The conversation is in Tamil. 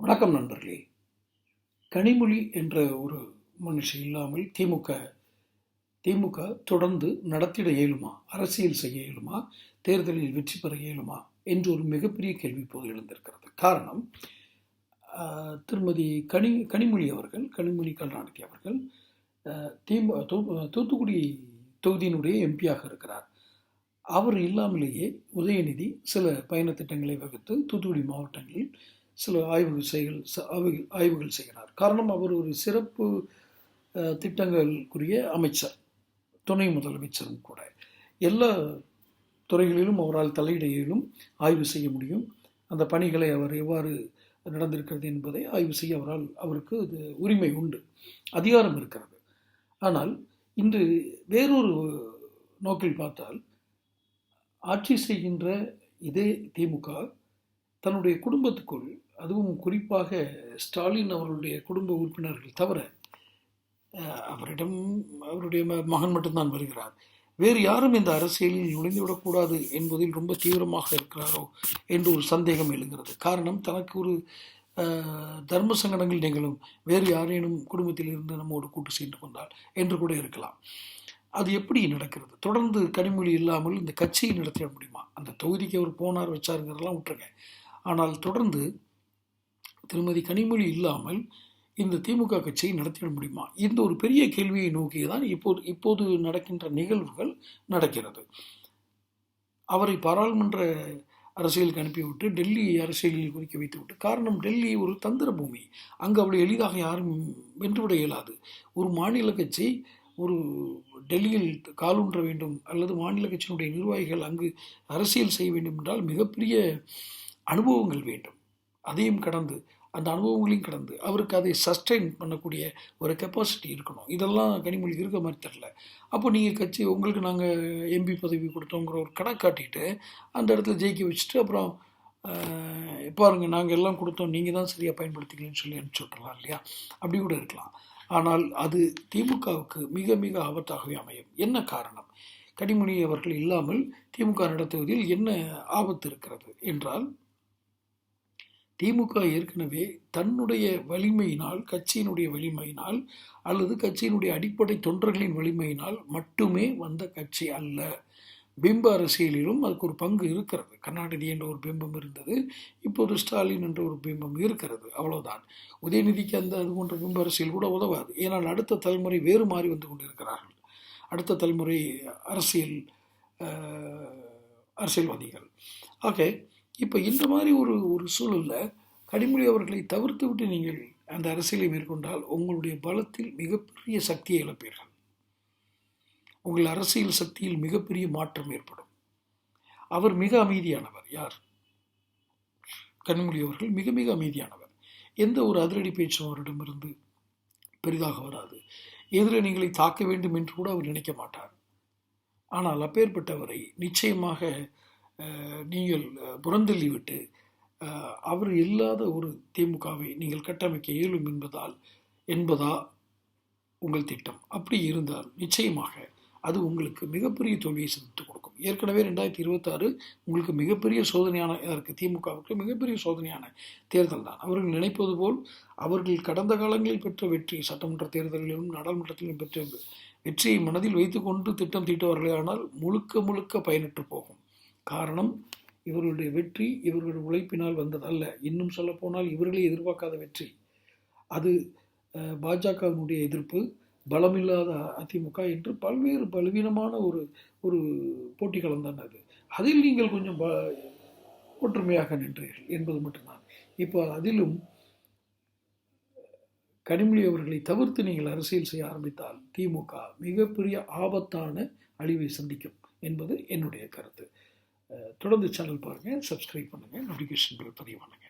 வணக்கம் நண்பர்களே. கனிமொழி என்ற ஒரு மனுஷன் இல்லாமல் திமுக திமுக தொடர்ந்து நடத்திட இயலுமா? அரசியல் செய்ய இயலுமா? தேர்தலில் வெற்றி பெற இயலுமா? என்று ஒரு மிகப்பெரிய கேள்வி இப்போது எழுந்திருக்கிறது. காரணம் திருமதி கனி கனிமொழி அவர்கள் கனிமொழி கருணாநிதி அவர்கள் திமு தூ- தூத்துக்குடி தொகுதியினுடைய எம்பியாக இருக்கிறார். அவர் இல்லாமலேயே உதயநிதி சில பயண திட்டங்களை வகுத்து தூத்துக்குடி மாவட்டங்களில் சில ஆய்வுகள் செய்கள் ஆய்வுகள் ஆய்வுகள் செய்கிறார். காரணம் அவர் ஒரு சிறப்பு திட்டங்களுக்குரிய அமைச்சர். துணை முதலமைச்சரும் கூட. எல்லா துறைகளிலும் அவரால் தலையிடையிலும் ஆய்வு செய்ய முடியும். அந்த பணிகளை அவர் எவ்வாறு நடந்திருக்கிறது என்பதை ஆய்வு செய்ய அவரால் அவருக்கு அது உரிமை உண்டு. அதிகாரம் இருக்கிறது. ஆனால் இன்று வேறொரு நோக்கில் பார்த்தால் ஆட்சி செய்கின்ற இதே திமுக தன்னுடைய குடும்பத்துக்குள் அதுவும் குறிப்பாக ஸ்டாலின் அவருடைய குடும்ப உறுப்பினர்கள் தவிர அவரிடம் அவருடைய ம- மகன் மட்டும்தான் வருகிறார். வேறு யாரும் இந்த அரசியலில் நுழைந்துவிடக்கூடாது என்பதில் ரொம்ப தீவிரமாக இருக்கிறாரோ என்று ஒரு சந்தேகம் எழுகிறது. காரணம் தனக்கு ஒரு தர்ம சங்கடங்கள் நிகழும். வேறு யாரேனும் குடும்பத்தில் இருந்து நம்மோடு கூட்டு சேர்ந்து கொண்டால் என்று கூட இருக்கலாம். அது எப்படி நடக்கிறது? தொடர்ந்து கனிமொழி இல்லாமல் இந்த கட்சியை நடத்திட முடியுமா? அந்த தொகுதிக்கு அவர் போனார் வச்சாருங்கிறதெல்லாம் விட்டுருங்க ஆனால் தொடர்ந்து திருமதி கனிமொழி இல்லாமல் இந்த திமுக கட்சியை நடத்திட முடியுமா? இந்த ஒரு பெரிய கேள்வியை நோக்கி தான் இப்போது இப்போது நடக்கின்ற நிகழ்வுகள் நடக்கிறது. அவரை பாராளுமன்ற அரசியலுக்கு அனுப்பிவிட்டு டெல்லி அரசியலில் குறிக்க வைத்துவிட்டு காரணம் டெல்லி ஒரு தந்திர பூமி அங்கு அவ்வளோ எளிதாக யாரும் வென்றுவிட இயலாது. ஒரு மாநில கட்சி ஒரு டெல்லியில் காலூன்ற வேண்டும் அல்லது மாநில கட்சியினுடைய நிர்வாகிகள் அங்கு அரசியல் செய்ய வேண்டும் என்றால் மிகப்பெரிய அனுபவங்கள் வேண்டும். அதையும் கடந்து அந்த அனுபவங்களையும் கடந்து அவருக்கு அதை சஸ்டெயின் பண்ணக்கூடிய ஒரு கெப்பாசிட்டி இருக்கணும். இதெல்லாம் கனிமொழிக்கு இருக்க மாதிரி தெரில அப்போ நீங்கள் கட்சி உங்களுக்கு நாங்கள் எம்பி பதவி கொடுத்தோங்கிற ஒரு கடை காட்டிட்டு அந்த இடத்துல ஜெயிக்க வச்சுட்டு அப்புறம் பாருங்கள் பாருங்க நாங்கள் எல்லாம் கொடுத்தோம் நீங்கள் தான் சரியாக பயன்படுத்திக்கலன்னு சொல்லி அனுப்பிச்சி விட்றலாம் இல்லையா? அப்படி கூட இருக்கலாம். ஆனால் அது திமுகவுக்கு மிக மிக ஆபத்தாகவே அமையும். என்ன காரணம்? கனிமொழி அவர்கள் இல்லாமல் திமுக நடத்துவதில் என்ன ஆபத்து இருக்கிறது? என்றால் திமுக ஏற்கனவே தன்னுடைய வலிமையினால் கட்சியினுடைய வலிமையினால் அல்லது கட்சியினுடைய அடிப்படை தொண்டர்களின் வலிமையினால் மட்டுமே வந்த கட்சி அல்ல. பிம்ப அரசியலிலும் அதுக்கு ஒரு பங்கு இருக்கிறது. கருணாநிதி என்ற ஒரு பிம்பம் இருந்தது. இப்போது ஸ்டாலின் என்ற ஒரு பிம்பம் இருக்கிறது. அவ்வளோதான் உதயநிதிக்கு அந்த அது போன்ற பிம்ப அரசியல் கூட உதவாது. ஏனால் அடுத்த தலைமுறை வேறு மாறி வந்து கொண்டிருக்கிறார்கள். அடுத்த தலைமுறை அரசியல் அரசியல்வாதிகள். ஓகே இப்போ இந்த மாதிரி ஒரு ஒரு சூழலில் கனிமொழி அவர்களை தவிர்த்து விட்டு நீங்கள் அந்த அரசியலை மேற்கொண்டால் உங்களுடைய பலத்தில் மிகப்பெரிய சக்தியை இழப்பீர்கள். உங்கள் அரசியல் சக்தியில் மிகப்பெரிய மாற்றம் ஏற்படும். அவர் மிக அமைதியானவர் யார்? கனிமொழி அவர்கள் மிக மிக அமைதியானவர். எந்த ஒரு அதிரடி பேச்சும் அவரிடமிருந்து பெரிதாக வராது. எதிரணிகளை தாக்க வேண்டும் என்று கூட அவர் நினைக்க மாட்டார். ஆனால் அப்பேற்பட்டவரை நிச்சயமாக நீங்கள் அஹ், புறந்தள்ளிவிட்டு அவர் இல்லாத ஒரு திமுகவை நீங்கள் கட்டமைக்க இயலும் என்பதால் என்பதா உங்கள் திட்டம். அப்படி இருந்தால் நிச்சயமாக அது உங்களுக்கு மிகப்பெரிய தோல்வியை சந்தித்துக் கொடுக்கும். ஏற்கனவே ரெண்டாயிரத்தி இருபத்தாறு உங்களுக்கு மிகப்பெரிய சோதனையான இருக்குது திமுகவுக்கு மிகப்பெரிய சோதனையான தேர்தல் தான். அவர்கள் நினைப்பது போல் அவர்கள் கடந்த காலங்களில் பெற்ற வெற்றி சட்டமன்ற தேர்தலிலும் நாடாளுமன்றத்திலும் பெற்ற வெற்றியை மனதில் வைத்துக்கொண்டு திட்டம் தீட்டுவார்களே ஆனால் முழுக்க முழுக்க பயனற்று போகும். காரணம் இவர்களுடைய வெற்றி இவர்களுடைய உழைப்பினால் வந்ததல்ல. இன்னும் சொல்லப்போனால் இவர்களே எதிர்பார்க்காத வெற்றி. அது பாஜகவினுடைய எதிர்ப்பு பலமில்லாத அதிமுக என்று பல்வேறு பலவீனமான ஒரு ஒரு போட்டி கலந்தான் அது. அதில் நீங்கள் கொஞ்சம் ப ஒற்றுமையாக நின்றீர்கள் என்பது மட்டும்தான். இப்போ அதிலும் கனிமொழி அவர்களை தவிர்த்து நீங்கள் அரசியல் செய்ய ஆரம்பித்தால் திமுக மிகப்பெரிய ஆபத்தான அழிவை சந்திக்கும் என்பது என்னுடைய கருத்து. தொடர்ந்து சேனல் பாருங்கள் சப்ஸ்கிரைப் பண்ணுங்கள் நோட்டிஃபிகேஷன் பில் பதிவு பண்ணுங்கள்